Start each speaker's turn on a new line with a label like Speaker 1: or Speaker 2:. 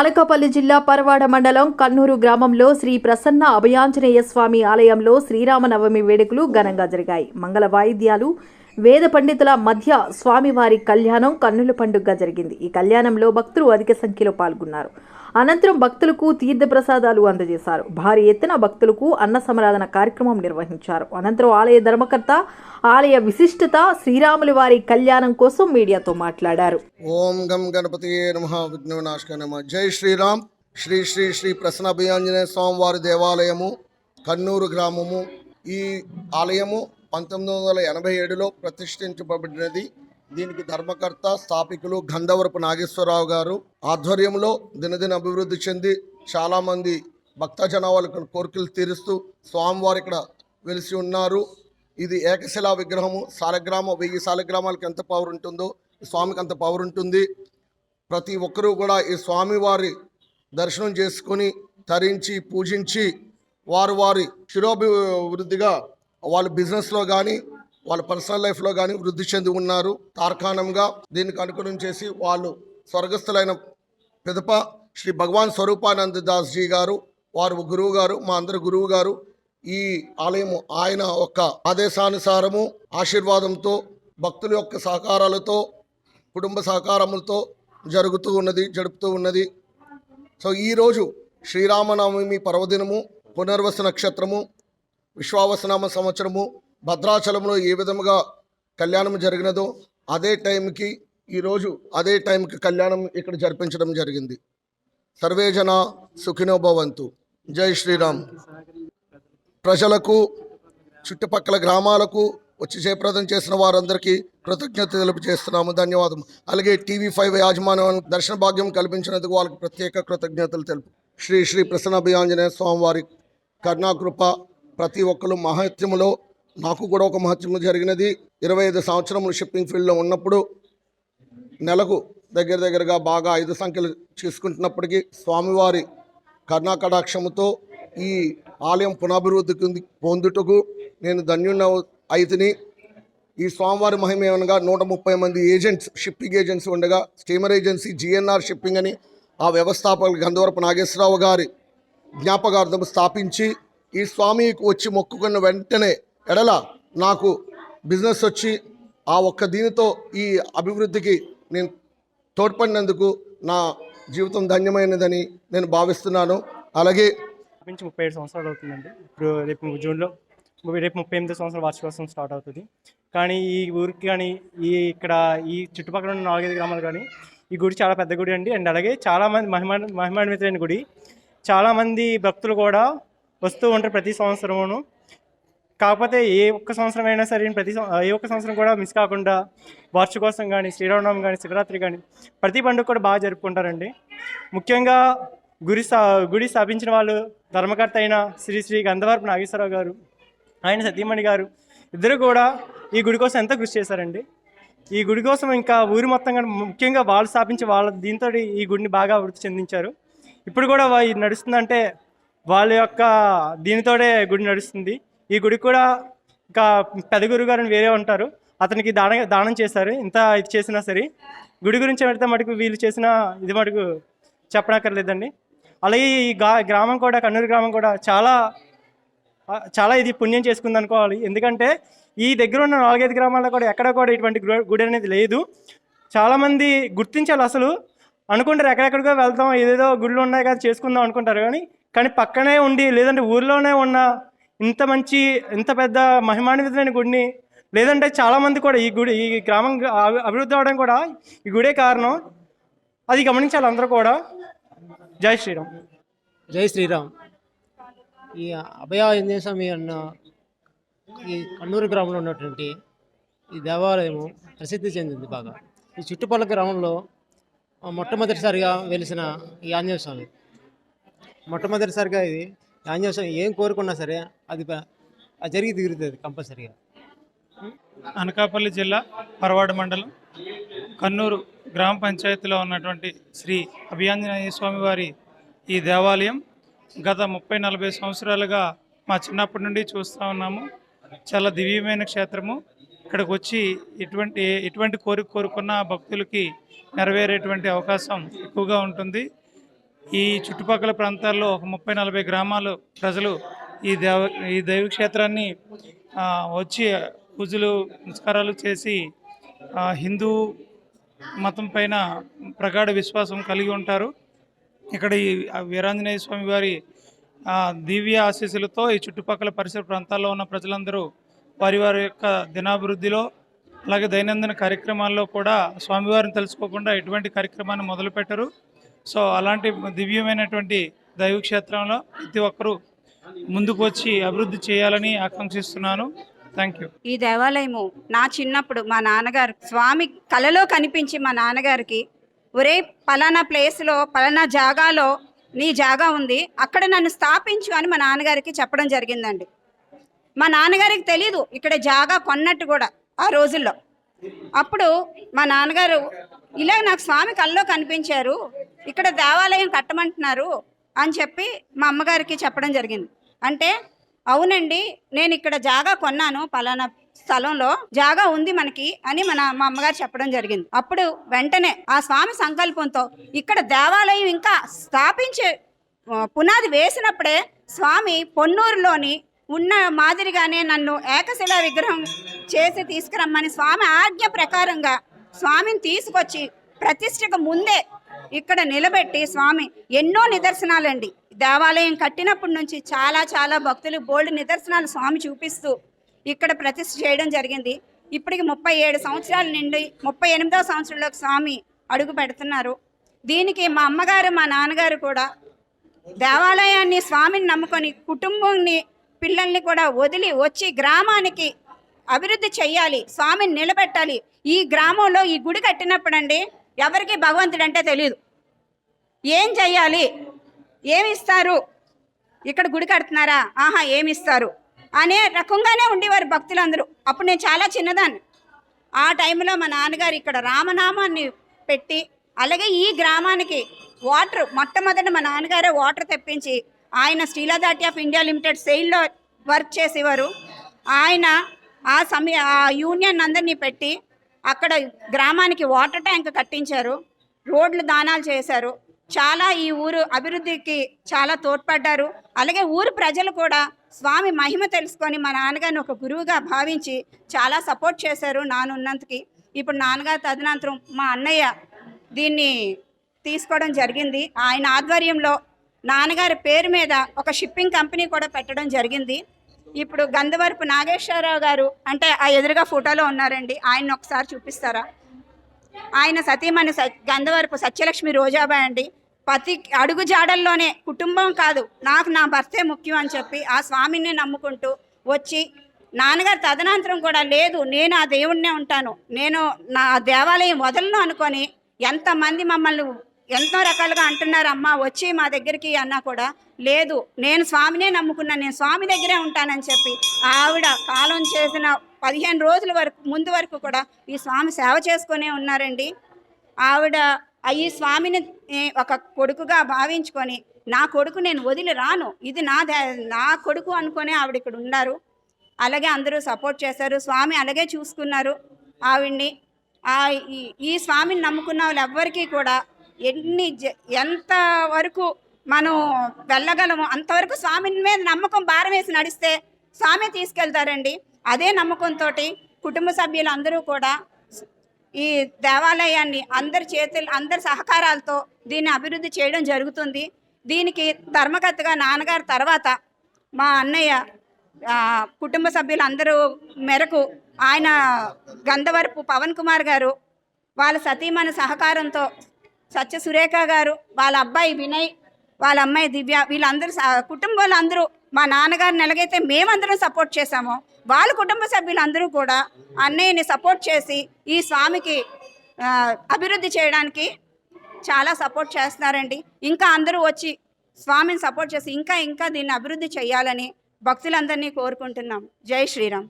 Speaker 1: అనకాపల్లి జిల్లా పరవాడ మండలం కన్నూరు గ్రామంలో శ్రీ ప్రసన్న అభయాంజనేయ స్వామి ఆలయంలో శ్రీరామనవమి వేడుకలు ఘనంగా జరిగాయి. మంగళ వాయిద్యాలు వేద పండితుల మధ్య స్వామివారి కళ్యాణం కన్నుల పండుగగా జరిగింది. ఈ కళ్యాణంలో భక్తులు అధిక సంఖ్యలో పాల్గొన్నారు. అనంతరం భక్తులకు తీర్థప్రసాదాలు అందజేశారు. భారీ ఎత్తున భక్తులకు అన్న సమరాధన కార్యక్రమం నిర్వహించారు. అనంతరం ఆలయ ధర్మకర్త ఆలయ విశిష్టత శ్రీరాముల వారి కళ్యాణం కోసం మీడియాతో మాట్లాడారు.
Speaker 2: ఓం గం గణపతి నమ. నమ. జై శ్రీరామ్. శ్రీ శ్రీ శ్రీ ప్రసన్న అభయాంజనేయ స్వామివారి దేవాలయము కన్నూరు గ్రామము ఈ ఆలయము పంతొమ్మిది వందల ఎనభై ఏడులో ప్రతిష్ఠించబడినది దీనికి ధర్మకర్త స్థాపికులు గంధవరపు నాగేశ్వరరావు గారు. ఆధ్వర్యంలో దినదిన అభివృద్ధి చెంది చాలామంది భక్త జనాభాలకు కోరికలు తీరుస్తూ స్వామివారు ఇక్కడ వెలిసి ఉన్నారు. ఇది ఏకశిలా విగ్రహము. సాలగ్రామ వెయ్యి సాలగ్రామాలకు ఎంత పవర్ ఉంటుందో స్వామికి అంత పవర్ ఉంటుంది. ప్రతి ఒక్కరూ కూడా ఈ స్వామివారి దర్శనం చేసుకొని తరించి పూజించి వారు వారి శిరోభివృద్ధిగా వాళ్ళ బిజినెస్లో కానీ వాళ్ళ పర్సనల్ లైఫ్లో కానీ వృద్ధి చెంది ఉన్నారు. తార్కాణంగా దీనికి అనుగుణం చేసి వాళ్ళు స్వర్గస్థులైన పిదప శ్రీ భగవాన్ స్వరూపానంద దాస్ జీ గారు వారు గురువు గారు మా అందరి గురువు గారు ఈ ఆలయము ఆయన యొక్క ఆదేశానుసారము ఆశీర్వాదంతో భక్తుల యొక్క సహకారాలతో కుటుంబ సహకారములతో జరుగుతూ ఉన్నది జరుపుతూ ఉన్నది. సో ఈరోజు శ్రీరామనవమి పర్వదినము పునర్వసు నక్షత్రము విశ్వావసనామ సంవత్సరము భద్రాచలంలో ఏ విధముగా కళ్యాణం జరిగినదో అదే టైంకి ఈరోజు అదే టైంకి కళ్యాణం ఇక్కడ జరిపించడం జరిగింది. సర్వేజన సుఖినోభవంతు జై శ్రీరామ్. ప్రజలకు చుట్టుపక్కల గ్రామాలకు వచ్చి జయప్రదం చేసిన వారందరికీ కృతజ్ఞత తెలుపు చేస్తున్నాము ధన్యవాదం అలాగే టీవీ ఫైవ్ యాజమాన్యానికి దర్శన భాగ్యం కల్పించినందుకు వాళ్ళకి ప్రత్యేక కృతజ్ఞతలు తెలుపు. శ్రీ శ్రీ ప్రసన్నభయాంజనేయ స్వామివారి కరుణాకృప ప్రతి ఒక్కరు మహత్యములో నాకు కూడా ఒక మహత్యము జరిగినది. ఇరవై ఐదు సంవత్సరములు షిప్పింగ్ ఫీల్డ్లో ఉన్నప్పుడు నెలకు దగ్గర దగ్గరగా బాగా ఐదు సంఖ్యలు చేసుకుంటున్నప్పటికీ స్వామివారి కర్ణాకటాక్షముతో ఈ ఆలయం పునాభివృద్ధి పొందుటకు నేను ధన్యున్న అయితిని. ఈ స్వామివారి మహిమ ఏమనగా నూట ముప్పై మంది ఏజెంట్స్ షిప్పింగ్ ఏజెంట్స్ ఉండగా స్టీమర్ ఏజెన్సీ జిఎన్ఆర్ షిప్పింగ్ అని ఆ వ్యవస్థాపకులు గంధవరపు నాగేశ్వరరావు గారి జ్ఞాపకార్థం స్థాపించి ఈ స్వామికి వచ్చి మొక్కుకున్న వెంటనే ఎడల నాకు బిజినెస్ వచ్చి ఆ ఒక్క దీనితో ఈ అభివృద్ధికి నేను తోడ్పడినందుకు నా జీవితం ధన్యమైనదని నేను భావిస్తున్నాను. అలాగే
Speaker 3: నుంచి ముప్పై ఏడు సంవత్సరాలు అవుతుందండి. ఇప్పుడు రేపు జూన్లో రేపు ముప్పై ఎనిమిది సంవత్సరాల వార్షికోత్సవం స్టార్ట్ అవుతుంది. కానీ ఈ ఊరికి కానీ ఈ ఇక్కడ ఈ చుట్టుపక్కల ఉన్న నాలుగైదు గ్రామాలు కానీ ఈ గుడి చాలా పెద్ద గుడి అండి. అండ్ అలాగే చాలామంది మహిమా మహిమాన్వితమైన గుడి. చాలామంది భక్తులు కూడా వస్తూ ఉంటారు ప్రతి సంవత్సరమును. కాకపోతే ఏ ఒక్క సంవత్సరం అయినా సరే ప్రతి ఏ ఒక్క సంవత్సరం కూడా మిస్ కాకుండా వార్షికోత్సవం కానీ శ్రీరామనవమి కానీ శివరాత్రి కానీ ప్రతి పండుగ కూడా బాగా జరుపుకుంటారండి. ముఖ్యంగా గుడి గుడి స్థాపించిన వాళ్ళు ధర్మకర్త అయిన శ్రీ శ్రీ గంధవరపు నాగేశ్వరరావు గారు ఆయన సతీమణి గారు ఇద్దరు కూడా ఈ గుడి కోసం ఎంతో కృషి చేశారండి. ఈ గుడి కోసం ఇంకా ఊరి మొత్తం కానీ ముఖ్యంగా వాళ్ళు స్థాపించి వాళ్ళ దీంతో ఈ గుడిని బాగా అభివృద్ధి చెందించారు. ఇప్పుడు కూడా నడుస్తుందంటే వాళ్ళ యొక్క దీనితోడే గుడి నడుస్తుంది. ఈ గుడి కూడా ఇంకా పెద్ద గురువు గారు అని వేరే ఉంటారు. అతనికి దాన దానం చేశారు. ఇంత ఇది చేసినా సరే గుడి గురించి పెడితే మటుకు వీళ్ళు చేసిన ఇది మటుకు చెప్పనక్కర్లేదండి. అలాగే ఈ గా గ్రామం కూడా కన్నూరు గ్రామం కూడా చాలా చాలా ఇది పుణ్యం చేసుకుంది అనుకోవాలి. ఎందుకంటే ఈ దగ్గర ఉన్న నాలుగైదు గ్రామాల్లో కూడా ఎక్కడ కూడా ఇటువంటి గు- గుడి అనేది లేదు. చాలామంది గుర్తించాలి అసలు. అనుకుంటారు ఎక్కడెక్కడికో వెళ్తాం ఏదేదో గుళ్ళు ఉన్నాయి కదా చేసుకుందాం అనుకుంటారు. కానీ కానీ పక్కనే ఉండి లేదంటే ఊర్లోనే ఉన్న ఇంత మంచి ఇంత పెద్ద మహిమాన్వితమైన గుడిని లేదంటే చాలామంది కూడా ఈ గుడి ఈ గ్రామం అభివృద్ధి అవడం కూడా ఈ గుడే కారణం. అది గమనించాలి అందరూ కూడా. జై శ్రీరామ్.
Speaker 4: జై శ్రీరామ్. ఈ అభయ ఆంజనేయ స్వామి అన్న ఈ కన్నూరు గ్రామంలో ఉన్నటువంటి ఈ దేవాలయము ప్రసిద్ధి చెందింది బాగా. ఈ చుట్టుపక్కల గ్రామంలో మొట్టమొదటిసారిగా వెలిసిన ఈ ఆంజనేయ స్వామి. మొట్టమొదటిసారిగా ఇది. ఈ ఆంజనేయ ఏం కోరుకున్నా సరే అది అది జరిగి తీరుతుంది కంపల్సరీగా.
Speaker 5: అనకాపల్లి జిల్లా పరవాడ మండలం కన్నూరు గ్రామ పంచాయతీలో ఉన్నటువంటి శ్రీ అభియాంజనేయ స్వామి వారి ఈ దేవాలయం గత ముప్పై నలభై సంవత్సరాలుగా మా చిన్నప్పటి నుండి చూస్తూ ఉన్నాము. చాలా దివ్యమైన క్షేత్రము. ఇక్కడికి వచ్చి ఎటువంటి ఎటువంటి కోరిక కోరుకున్న భక్తులకి నెరవేరేటువంటి అవకాశం ఎక్కువగా ఉంటుంది. ఈ చుట్టుపక్కల ప్రాంతాల్లో ఒక ముప్పై నలభై గ్రామాలు ప్రజలు ఈ దేవ ఈ దైవక్షేత్రాన్ని వచ్చి పూజలు నమస్కారాలు చేసి హిందూ మతం పైన ప్రగాఢ విశ్వాసం కలిగి ఉంటారు. ఇక్కడ ఈ వీరాంజనేయ స్వామి వారి దివ్య ఆశీస్సులతో ఈ చుట్టుపక్కల పరిసర ప్రాంతాల్లో ఉన్న ప్రజలందరూ వారి వారి యొక్క దినాభివృద్ధిలో అలాగే దైనందిన కార్యక్రమాల్లో కూడా స్వామివారిని తెలుసుకోకుండా ఎటువంటి కార్యక్రమాన్ని మొదలుపెట్టరు. సో అలాంటి దివ్యమైనటువంటి దైవ క్షేత్రంలో ప్రతి ఒక్కరూ ముందుకు వచ్చి అభివృద్ధి చేయాలని ఆకాంక్షిస్తున్నాను. థ్యాంక్ యూ
Speaker 6: ఈ దేవాలయము నా చిన్నప్పుడు మా నాన్నగారు స్వామి కలలో కనిపించి మా నాన్నగారికి ఒరే పలానా ప్లేస్లో పలానా జాగాలో నీ జాగా ఉంది అక్కడ నన్ను స్థాపించు అని మా నాన్నగారికి చెప్పడం జరిగిందండి. మా నాన్నగారికి తెలీదు ఇక్కడ జాగా కొన్నట్టు కూడా ఆ రోజుల్లో. అప్పుడు మా నాన్నగారు ఇలా నాకు స్వామి కల్లో కనిపించారు ఇక్కడ దేవాలయం కట్టమంటున్నారు అని చెప్పి మా అమ్మగారికి చెప్పడం జరిగింది. అంటే అవునండి నేను ఇక్కడ జాగా కొన్నాను పలానా స్థలంలో జాగా ఉంది మనకి అని మన మా అమ్మగారు చెప్పడం జరిగింది. అప్పుడు వెంటనే ఆ స్వామి సంకల్పంతో ఇక్కడ దేవాలయం ఇంకా స్థాపించే పునాది వేసినప్పుడే స్వామి పొన్నూరులోని ఉన్న మాదిరిగానే నన్ను ఏకశిలా విగ్రహం చేసి తీసుకురమ్మని స్వామి ఆజ్ఞ ప్రకారంగా స్వామిని తీసుకొచ్చి ప్రతిష్టకు ముందే ఇక్కడ నిలబెట్టి స్వామి ఎన్నో నిదర్శనాలండి. దేవాలయం కట్టినప్పటి నుంచి చాలా చాలా భక్తులు బోల్డ్ నిదర్శనాలు స్వామి చూపిస్తూ ఇక్కడ ప్రతిష్ఠ చేయడం జరిగింది. ఇప్పటికి ముప్పై ఏడు సంవత్సరాల నుండి ముప్పై ఎనిమిదవ సంవత్సరంలో స్వామి అడుగు పెడుతున్నారు. దీనికి మా అమ్మగారు మా నాన్నగారు కూడా దేవాలయాన్ని స్వామిని నమ్ముకొని కుటుంబాన్ని పిల్లల్ని కూడా వదిలి వచ్చి గ్రామానికి అభివృద్ధి చేయాలి స్వామిని నిలబెట్టాలి. ఈ గ్రామంలో ఈ గుడి కట్టినప్పుడండి ఎవరికి భగవంతుడు అంటే తెలియదు ఏం చెయ్యాలి? ఏమిస్తారు? ఇక్కడ గుడి కడుతున్నారా? ఆహా ఏమి ఇస్తారు అనే రకంగానే ఉండేవారు భక్తులందరూ. అప్పుడు నేను చాలా చిన్నదాన్ని. ఆ టైంలో మా నాన్నగారు ఇక్కడ రామనామాన్ని పెట్టి అలాగే ఈ గ్రామానికి వాటర్ మొట్టమొదట మా నాన్నగారే వాటర్ తెప్పించి ఆయన స్టీల్ ఆఫ్ ఇండియా లిమిటెడ్ సెయిల్లో వర్క్ చేసేవారు. ఆయన ఆ సమయ ఆ యూనియన్ అందరినీ పెట్టి అక్కడ గ్రామానికి వాటర్ ట్యాంక్ కట్టించారు. రోడ్లు దానాలు చేశారు. చాలా ఈ ఊరు అభివృద్ధికి చాలా తోడ్పడ్డారు. అలాగే ఊరు ప్రజలు కూడా స్వామి మహిమ తెలుసుకొని మా నాన్నగారిని ఒక గురువుగా భావించి చాలా సపోర్ట్ చేశారు నానున్నంతకి ఇప్పుడు నాన్నగారు తదనంతరం మా అన్నయ్య దీన్ని తీసుకోవడం జరిగింది. ఆయన ఆధ్వర్యంలో నాన్నగారి పేరు మీద ఒక షిప్పింగ్ కంపెనీ కూడా పెట్టడం జరిగింది. ఇప్పుడు గంధవరపు నాగేశ్వరరావు గారు అంటే ఆ ఎదురుగా ఫోటోలో ఉన్నారండి. ఆయన ఒకసారి చూపిస్తారా? ఆయన సతీమణి గంధవరపు సత్యలక్ష్మి రోజాబాయ్ అండి. ప్రతి అడుగు జాడల్లోనే కుటుంబం కాదు. నాకు నా భర్తే ముఖ్యం అని చెప్పి ఆ స్వామిని నమ్ముకుంటూ వచ్చి నాన్నగారు తదనంతరం కూడా లేదు నేను ఆ దేవుడినే ఉంటాను. నేను నా దేవాలయం వదలను అనుకొని ఎంతమంది మమ్మల్ని ఎంతో రకాలుగా అంటున్నారు అమ్మ వచ్చి మా దగ్గరికి అన్నా కూడా లేదు నేను స్వామినే నమ్ముకున్నాను నేను స్వామి దగ్గరే ఉంటానని చెప్పి ఆవిడ కాలం చేసిన పదిహేను రోజుల వరకు ముందు వరకు కూడా ఈ స్వామి సేవ చేసుకునే ఉన్నారండి. ఆవిడ ఈ స్వామిని ఒక కొడుకుగా భావించుకొని నా కొడుకు నేను వదిలి రాను ఇది నా నా కొడుకు అనుకునే ఆవిడ ఇక్కడ ఉన్నారు. అలాగే అందరూ సపోర్ట్ చేశారు స్వామి అలాగే చూసుకున్నారు ఆవిడ్ని. ఆ ఈ- ఈ స్వామిని నమ్ముకున్న వాళ్ళు ఎవ్వరికీ కూడా ఎన్ని జ- ఎంత వరకు మనం వెళ్ళగలము. అంతవరకు స్వామి మీద నమ్మకం భారం వేసి నడిస్తే స్వామి తీసుకెళ్తారండి. అదే నమ్మకంతో కుటుంబ సభ్యులు అందరూ కూడా ఈ దేవాలయాన్ని అందరి చేతులు అందరి సహకారాలతో దీన్ని అభివృద్ధి చేయడం జరుగుతుంది. దీనికి ధర్మకర్తగా నాన్నగారి తర్వాత మా అన్నయ్య కుటుంబ సభ్యులందరూ మేరకు ఆయన గంధవరపు పవన్ కుమార్ గారు వాళ్ళ సతీమణి సహకారంతో సత్య సురేఖ గారు వాళ్ళ అబ్బాయి వినయ్ వాళ్ళ అమ్మాయి దివ్య వీళ్ళందరూ కుటుంబంలో కుటుంబాలు అందరూ మా నాన్నగారిని ఎలాగైతే మేమందరం సపోర్ట్ చేశామో వాళ్ళ కుటుంబ సభ్యులందరూ కూడా అన్నయ్యని సపోర్ట్ చేసి ఈ స్వామికి అభివృద్ధి చేయడానికి చాలా సపోర్ట్ చేస్తున్నారండి. ఇంకా అందరూ వచ్చి స్వామిని సపోర్ట్ చేసి ఇంకా ఇంకా దీన్ని అభివృద్ధి చేయాలని భక్తులందరినీ కోరుకుంటున్నాం. జై శ్రీరామ్.